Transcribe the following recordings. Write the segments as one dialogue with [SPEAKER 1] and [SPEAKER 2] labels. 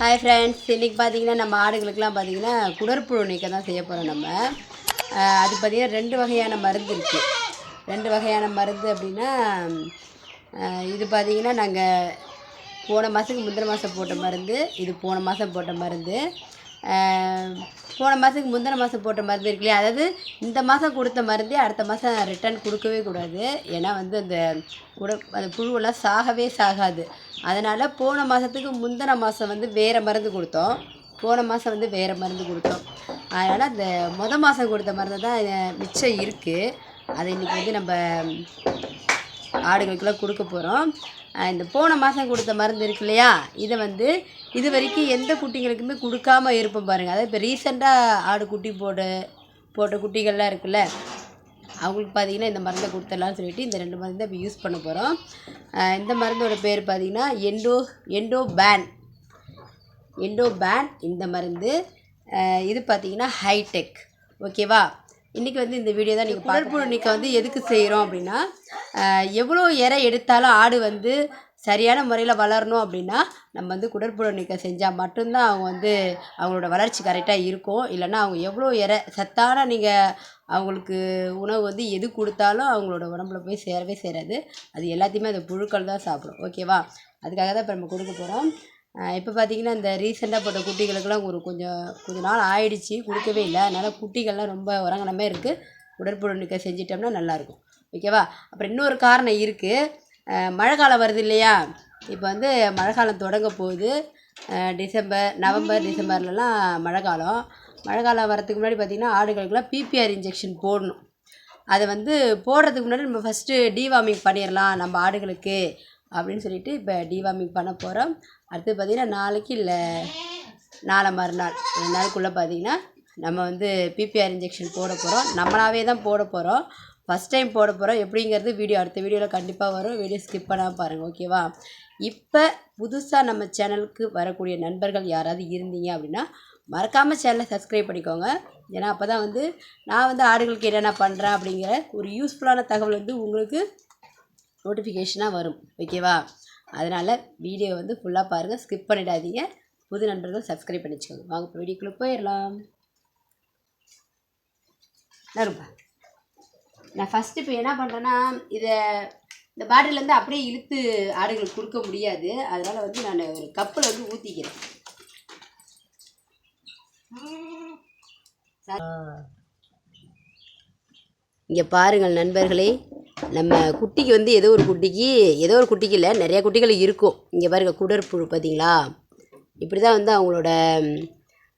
[SPEAKER 1] Hi friends இன்றைக்கி பார்த்தீங்கன்னா நம்ம ஆடுகளுக்கெல்லாம் பார்த்தீங்கன்னா குடற்புழு நீக்கம் தான் செய்ய போகிறோம் நம்ம. அது பார்த்தீங்கன்னா ரெண்டு வகையான மருந்து இருக்குது ரெண்டு வகையான மருந்து அப்படின்னா இது பார்த்தீங்கன்னா நாங்கள் போன மாதத்துக்கு முந்தின மாதம் போட்ட மருந்து இது போன மாதம் போட்ட மருந்து. போன மாதத்துக்கு முந்தின மாதம் போட்ட மருந்து இருக்கு இல்லையா? அதாவது இந்த மாதம் கொடுத்த மருந்தே அடுத்த மாதம் ரிட்டர்ன் கொடுக்கவே கூடாது. ஏன்னா வந்து அந்த உட அந்த புழுவெல்லாம் சாகவே சாகாது. அதனால் போன மாதத்துக்கு முந்தின மாதம் வந்து வேறு மருந்து கொடுத்தோம். போன மாதம் வந்து வேறு மருந்து கொடுத்தோம். அதனால் அந்த முத மாதம் கொடுத்த மருந்து தான் மிச்சம் இருக்குது அதை இன்றைக்கி வந்து நம்ம ஆடுகளுக்கெல்லாம் கொடுக்க போகிறோம் இந்த போன மாதம் கொடுத்த மருந்து இருக்கு இல்லையா? இதை வந்து இது வரைக்கும் எந்த குட்டிகளுக்குமே கொடுக்காம இருப்போம் பாருங்கள் அதாவது இப்போ ரீசெண்டாக ஆடு குட்டி போட போட்ட குட்டிகள்லாம் இருக்குல்ல அவங்களுக்கு பார்த்தீங்கன்னா இந்த மருந்தை கொடுத்துடலாம்னு சொல்லிட்டு இந்த ரெண்டு மருந்து இப்போ யூஸ் பண்ண போகிறோம் இந்த மருந்தோட பேர் பார்த்தீங்கன்னா எண்டோ எண்டோ பேன் எண்டோ பேன் இந்த மருந்து. இது பார்த்தீங்கன்னா ஹைடெக் ஓகேவா இன்றைக்கி வந்து இந்த வீடியோ தான் நீங்கள் குடற்புழு நீக்கம் வந்து எதுக்கு செய்கிறோம் அப்படின்னா எவ்வளோ இறை எடுத்தாலும் ஆடு வந்து சரியான முறையில் வளரணும் அப்படின்னா நம்ம வந்து குடற்புழு நீக்கம் செஞ்சால் மட்டும்தான் அவங்க வந்து அவங்களோட வளர்ச்சி கரெக்டாக இருக்கும். இல்லைன்னா அவங்க எவ்வளோ இறை சத்தான நீங்கள் அவங்களுக்கு உணவு வந்து எது கொடுத்தாலும் அவங்களோட உடம்புல போய் சேரவே சேராது. அது எல்லாத்தையுமே அந்த புழுக்கள் தான் சாப்பிடும். ஓகேவா அதுக்காக தான் இப்போ நம்ம கொடுக்க போகிறோம் இப்போ பார்த்தீங்கன்னா இந்த ரீசெண்டாக போட்ட குட்டிகளுக்கெல்லாம் ஒரு கொஞ்சம் கொஞ்ச நாள் ஆயிடுச்சு கொடுக்கவே இல்லை. அதனால் குட்டிகள்லாம் ரொம்ப உறங்கினமே இருக்குது உடற்புழு செஞ்சிட்டோம்னா நல்லாயிருக்கும் ஓகேவா அப்புறம் இன்னொரு காரணம் இருக்குது மழை காலம் வருது இல்லையா? இப்போ வந்து மழை காலம் தொடங்க போகுது. டிசம்பர் நவம்பர் டிசம்பர்லலாம் மழை காலம். மழை காலம் வரதுக்கு முன்னாடி பார்த்திங்கன்னா ஆடுகளுக்கெல்லாம் பிபிஆர் இன்ஜெக்ஷன் போடணும். அதை வந்து போடுறதுக்கு முன்னாடி நம்ம ஃபஸ்ட்டு டிவார்மிங் பண்ணிடலாம் நம்ம ஆடுகளுக்கு அப்படின்னு சொல்லிட்டு இப்போ டிவார்மிங் பண்ண போகிறோம் அடுத்து பார்த்திங்கன்னா நாளைக்கு இல்லை. நாளை மறுநாள். ரெண்டு நாளுக்குள்ளே பார்த்திங்கன்னா நம்ம வந்து பிபிஆர் இன்ஜெக்ஷன் போட போகிறோம் நம்மளாவே தான் போட போகிறோம் ஃபஸ்ட் டைம் போட போகிறோம் எப்படிங்கிறது வீடியோ அடுத்த வீடியோவில் கண்டிப்பாக வரும். வீடியோ ஸ்கிப் பண்ணாமல் பாருங்கள் ஓகேவா இப்போ புதுசாக நம்ம சேனலுக்கு வரக்கூடிய நண்பர்கள் யாராவது இருந்தீங்க அப்படின்னா மறக்காமல் சேனலை சப்ஸ்கிரைப் பண்ணிக்கோங்க. ஏன்னா அப்போ தான் வந்து நான் வந்து ஆடுகளுக்கு என்னென்ன பண்ணுறேன் அப்படிங்கிற ஒரு யூஸ்ஃபுல்லான தகவல் வந்து உங்களுக்கு நோட்டிஃபிகேஷனாக வரும். ஓகேவா அதனால் வீடியோ வந்து ஃபுல்லாக பாருங்கள் ஸ்கிப் பண்ணிடாதீங்க. புது நண்பர்கள் சப்ஸ்கிரைப் பண்ணி வச்சுக்கோங்க வாங்க இப்போ வீடியோக்குள்ளே போயிடலாம். நருப்பா நான் ஃபஸ்ட்டு இப்போ என்ன பண்ணுறேன்னா இதை இந்த பாட்டிலேருந்து அப்படியே இழுத்து ஆடுகளுக்கு கொடுக்க முடியாது. அதனால் வந்து நான் ஒரு கப்பில் வந்து ஊற்றிக்கிறேன் இங்கே பாருங்கள் நண்பர்களே. நம்ம குட்டிக்கு வந்து ஏதோ ஒரு குட்டிக்கு ஏதோ ஒரு குட்டிக்கு இல்லை நிறைய குட்டிகள் இருக்கும். இங்கே பாருங்கள் குடற்புழு பார்த்தீங்களா? இப்படி தான் வந்து அவங்களோட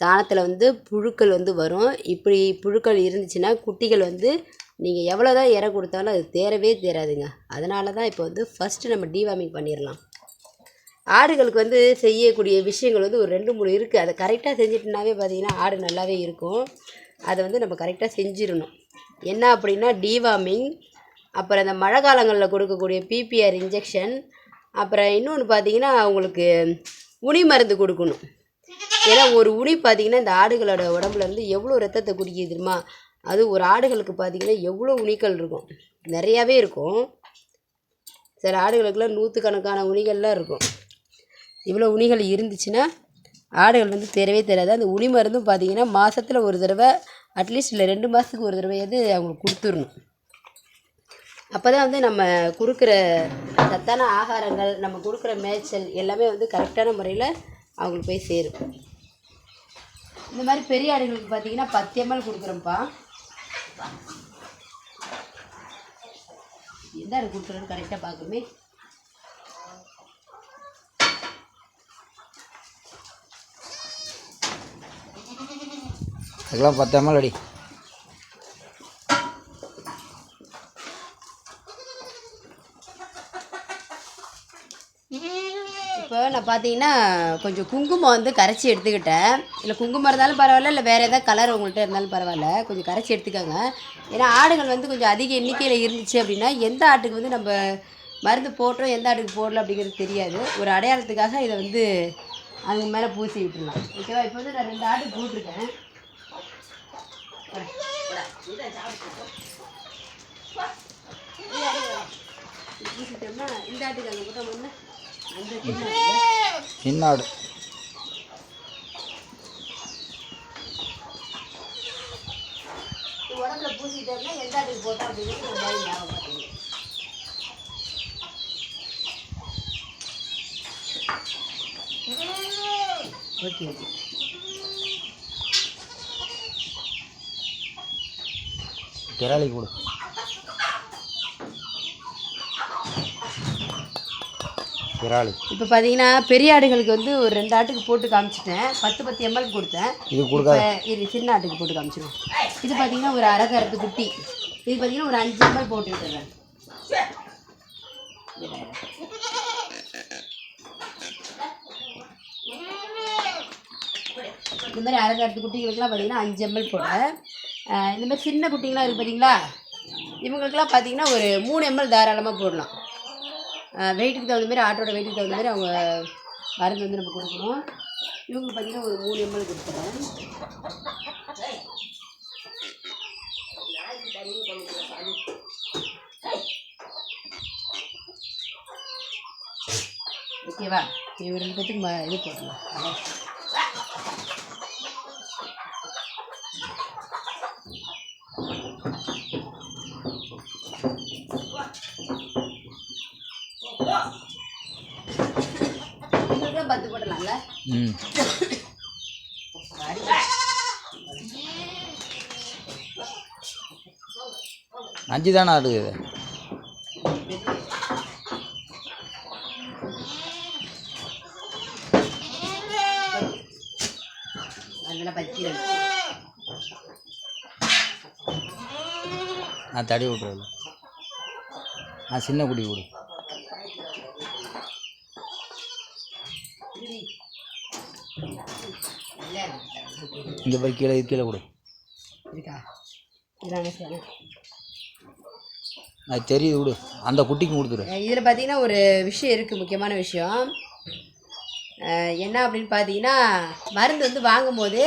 [SPEAKER 1] சாணத்தில் வந்து புழுக்கள் வந்து வரும். இப்படி புழுக்கள் இருந்துச்சுன்னா குட்டிகள் வந்து நீங்கள் எவ்வளோ தான் இறை கொடுத்தாலும் அது தேரவே தேராதுங்க அதனால தான் இப்போ வந்து ஃபஸ்ட்டு நம்ம டிவார்மிங் பண்ணிடலாம் ஆடுகளுக்கு வந்து செய்யக்கூடிய விஷயங்கள் வந்து ஒரு ரெண்டு மூணு இருக்குது அதை கரெக்டாக செஞ்சிட்டுனாவே பார்த்தீங்கன்னா ஆடு நல்லாவே இருக்கும். அதை வந்து நம்ம கரெக்டாக செஞ்சிடணும் என்ன அப்படின்னா டிவார்மிங் அப்புறம் இந்த மழை காலங்களில் கொடுக்கக்கூடிய பிபிஆர் இன்ஜெக்ஷன் அப்புறம் இன்னொன்று பார்த்தீங்கன்னா அவங்களுக்கு உனி மருந்து கொடுக்கணும். ஏன்னா ஒரு உனி பார்த்தீங்கன்னா இந்த ஆடுகளோட உடம்புலேருந்து எவ்வளோ ரத்தத்தை குடிக்குது தெரியுமா? அது ஒரு ஆடுகளுக்கு பார்த்தீங்கன்னா எவ்வளோ உனிகள் இருக்கும். நிறையாவே இருக்கும். சில ஆடுகளுக்கெல்லாம் நூற்றுக்கணக்கான உனிகள்லாம் இருக்கும். இவ்வளோ உனிகள் இருந்துச்சுன்னா ஆடுகள் வந்து தெரியவே தெரியாது அந்த உனி மருந்தும் பார்த்தீங்கன்னா மாதத்தில் ஒரு தடவை அட்லீஸ்ட் இல்லை ரெண்டு மாதத்துக்கு ஒரு தடவையாவது அவங்களுக்கு கொடுத்துடணும். அப்போ தான் வந்து நம்ம கொடுக்குற சத்தான ஆகாரங்கள் நம்ம கொடுக்குற மேய்ச்சல் எல்லாமே வந்து கரெக்டான முறையில் அவங்களுக்கு போய் சேரும். இந்த மாதிரி பெரிய ஆடுகளுக்கு பார்த்தீங்கன்னா பத்து கொடுக்குறோம்ப்பா. எந்த ஆடு கொடுக்குறோன்னு கரெக்டாக பார்க்குமே
[SPEAKER 2] அதுக்கெல்லாம் பத்தாமல் அடி
[SPEAKER 1] இப்போ நான் பார்த்தீங்கன்னா கொஞ்சம் குங்குமம் வந்து கரைச்சி எடுத்துக்கிட்டேன். இல்லை குங்குமம் இருந்தாலும் பரவாயில்ல இல்லை வேறு எதாவது கலர் உங்கள்கிட்ட இருந்தாலும் பரவாயில்ல. கொஞ்சம் கரைச்சி எடுத்துக்கோங்க. ஏன்னா ஆடுகள் வந்து கொஞ்சம் அதிக எண்ணிக்கையில் இருந்துச்சு அப்படின்னா எந்த ஆட்டுக்கு வந்து நம்ம மருந்து போட்டோம் எந்த ஆட்டுக்கு போடல அப்படிங்கிறது தெரியாது. ஒரு அடையாளத்துக்காக இதை வந்து அதுக்கு மேலே பூசி விட்டுடலாம் ஓகேவா? இப்போ வந்து நான் ரெண்டு ஆட்டு போட்டிருக்கேன். இந்த ஆட்டுக்கு அங்கே போட்டோம்னா
[SPEAKER 2] இன்னாடு உடம்புல
[SPEAKER 1] பூசிட்டோம்னா எந்த ஆட்டுக்கு போட்டோம்
[SPEAKER 2] அப்படின்னு கொடு. கிராளி
[SPEAKER 1] இப்போ பார்த்தீங்கன்னா பெரிய ஆடுகளுக்கு வந்து ஒரு ரெண்டு ஆட்டுக்கு போட்டு காமிச்சிட்டேன். பத்து பத்து எம்எல் கொடுத்தேன்.
[SPEAKER 2] இது கொடுக்காத.
[SPEAKER 1] இது சின்ன ஆட்டுக்கு போட்டு காமிச்சிடும் இது பார்த்தீங்கன்னா ஒரு அரை கருத்து குட்டி. இது பார்த்தீங்கன்னா ஒரு அஞ்சு எம்எல் போட்டு விட்டுறேன் இந்த மாதிரி அரை கருத்து குட்டிகளுக்கெல்லாம் பார்த்தீங்கன்னா அஞ்சு எம்எல் போடுறேன் இந்த மாதிரி சின்ன குட்டிங்களாம் இருக்குது பார்த்தீங்களா இவங்களுக்கெல்லாம் பார்த்தீங்கன்னா ஒரு மூணு எம்எல் தாராளமாக போடலாம். வெயிட்டுக்கு தகுந்த மாதிரி ஆட்டோட வெயிட்டுக்கு தகுந்த மாதிரி அவங்க மருந்து வந்து நம்ம கொடுக்கணும். இவங்களுக்கு பார்த்தீங்கன்னா ஒரு மூணு எம்எல் கொடுத்துறேன். ஓகேவா இவங்க ரெண்டு பேத்துக்கு ம இது போடலாம் இவங்களுக்கும் பத்து போடலாம்ல
[SPEAKER 2] ம் அஞ்சு தானே ஆடுது நான் தடி விட்றதில்ல நான் சின்ன குடி கொடு. இங்கே போய் கீழே இது கீழே கொடு.
[SPEAKER 1] இருக்கா?
[SPEAKER 2] அது தெரியுது கொடு. அந்த குட்டிக்கு கொடுத்துரு.
[SPEAKER 1] இதில் பார்த்தீங்கன்னா ஒரு விஷயம் இருக்குது முக்கியமான விஷயம். என்ன அப்படின்னு பார்த்தீங்கன்னா மருந்து வந்து வாங்கும்போது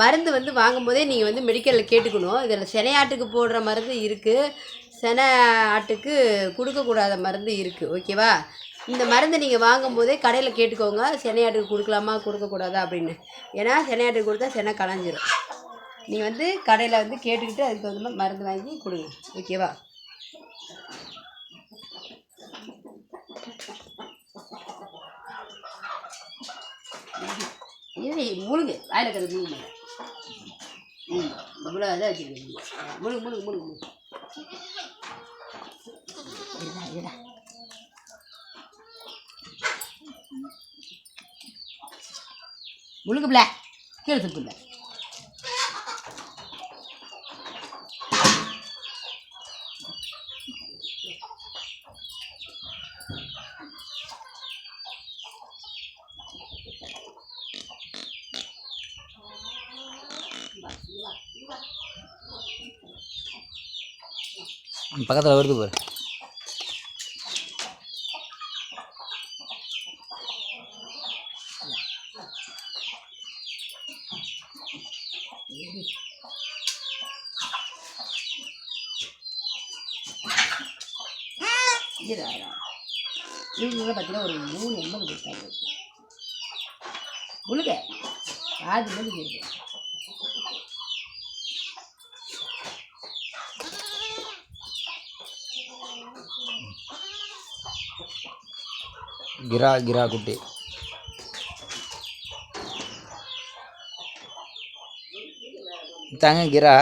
[SPEAKER 1] மருந்து வந்து வாங்கும்போதே நீங்கள் வந்து மெடிக்கலில் கேட்டுக்கணும். இதில் செனையாட்டுக்கு போடுற மருந்து இருக்குது செனை ஆட்டுக்கு கொடுக்கக்கூடாத மருந்து இருக்குது ஓகேவா இந்த மருந்து நீங்கள் வாங்கும்போதே கடையில் கேட்டுக்கோங்க செனையாட்டுக்கு கொடுக்கலாமா கொடுக்கக்கூடாதா? அப்படின்னு. ஏன்னா செனையாட்டுக்கு கொடுத்தா செனை களைஞ்சிரும் நீங்கள் வந்து கடையில் வந்து கேட்டுக்கிட்டு அதுக்கு தகுந்த மாதிரி மருந்து வாங்கி கொடுங்க. ஓகேவா? இது முழுங்கு. வாயில் இருக்கிறது ம் இவ்வளோ இதாக வச்சுருக்கீங்க முழுங்கு முழுங்கு முழுங்கு முழுங்கு. இதுடா கீழே துப்புல
[SPEAKER 2] பக்கத்தில் வருது பாரு.
[SPEAKER 1] இது இவங்க பார்த்தீங்கன்னா ஒரு மூணு எண்பது கொடுத்தாங்க. முழுக. பாதி மணிக்கு இருக்கு
[SPEAKER 2] கிரா கிரா குட்டி. தாங்க கிரா.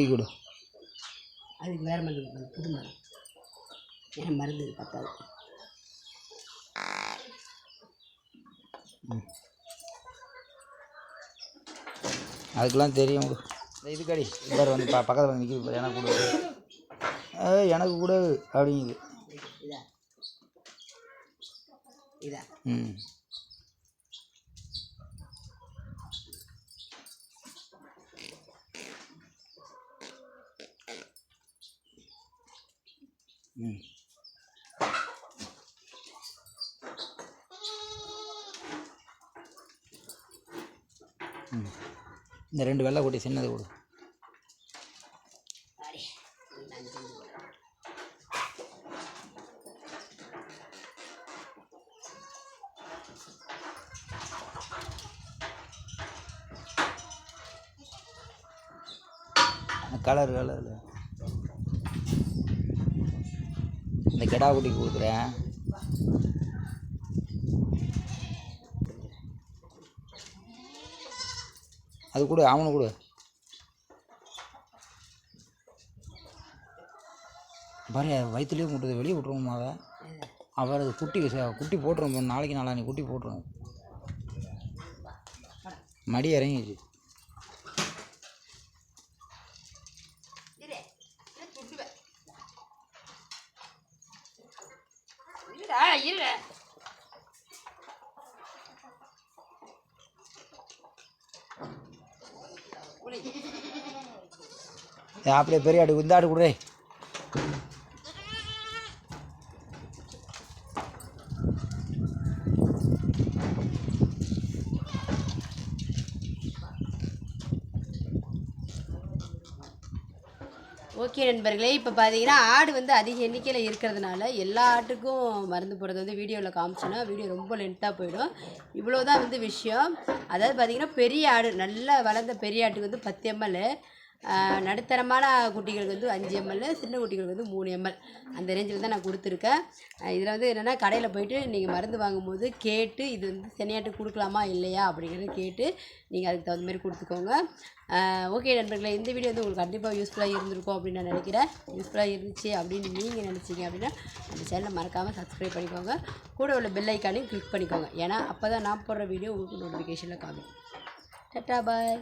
[SPEAKER 2] குட்டி கொடு.
[SPEAKER 1] அதுக்கு வேறு மருந்து புது மருந்து. ஏன்னா மருந்து பத்தாது.
[SPEAKER 2] அதுக்கெல்லாம் தெரியும் இந்த இது கடி பாரு வந்து ப பக்கத்தில் வந்து நிற்கிது எனக்கு கொடு. எனக்கு கொடு அப்படிங்குது.
[SPEAKER 1] இதா.
[SPEAKER 2] ம். இந்த ரெண்டு வெள்ளை கொட்டி சின்னது கொடு. கலர் கலர் கெடா குட்டி கொடுக்குறேன். அது கொடு அவனு கொடு. பாரு வயிற்றுலேயே முட்டுது வெளியே விட்ருவோம் அதை? அவர் அது குட்டி குட்டி போட்டுரும் நாளைக்கு நாளானி குட்டி போட்டுரும். மடி இறங்கிடுச்சு.
[SPEAKER 1] இருடா இருடா
[SPEAKER 2] அப்படியே பெரிய ஆடு இந்த ஆடு கொடுறே
[SPEAKER 1] ஓகே நண்பர்களே இப்போ பார்த்தீங்கன்னா ஆடு வந்து அதிக எண்ணிக்கையில் இருக்கிறதுனால எல்லா ஆட்டுக்கும் மருந்து போடுறது வந்து வீடியோவில் காமிச்சோன்னா வீடியோ ரொம்ப லென்த்தாக போயிடும். இவ்வளோ தான் வந்து விஷயம். அதாவது பார்த்தீங்கன்னா பெரிய ஆடு நல்லா வளர்ந்த பெரிய ஆட்டுக்கு வந்து பத்து எம்எல் நடுத்தரமான குட்டிகளுக்கு வந்து அஞ்சு எம்எல் சின்ன குட்டிகளுக்கு வந்து மூணு எம்எல். அந்த ரேஞ்சில் தான் நான் கொடுத்துருக்கேன். இதில் வந்து என்னென்னா கடையில் போயிட்டு நீங்கள் மருந்து வாங்கும்போது கேட்டு இது வந்து சென்னையாட்டு கொடுக்கலாமா இல்லையா அப்படிங்கிறத கேட்டு நீங்கள் அதுக்கு தகுந்த மாதிரி கொடுத்துக்கோங்க. ஓகே நண்பர்களே இந்த வீடியோ வந்து உங்களுக்கு கண்டிப்பாக யூஸ்ஃபுல்லாக இருந்திருக்கும் அப்படின்னு நான் நினைக்கிறேன். யூஸ்ஃபுல்லாக இருந்துச்சு அப்படின்னு நீங்கள் நினச்சிங்க அப்படின்னா அந்த சேனலை மறக்காமல் சப்ஸ்கிரைப் பண்ணிக்கோங்க. கூட உள்ள பெல் ஐக்கானையும் கிளிக் பண்ணிக்கோங்க. ஏன்னா அப்போ தான் நான் போடுற வீடியோ உங்களுக்கு நோட்டிஃபிகேஷனில் காமிக்கும். டட்டா பாய்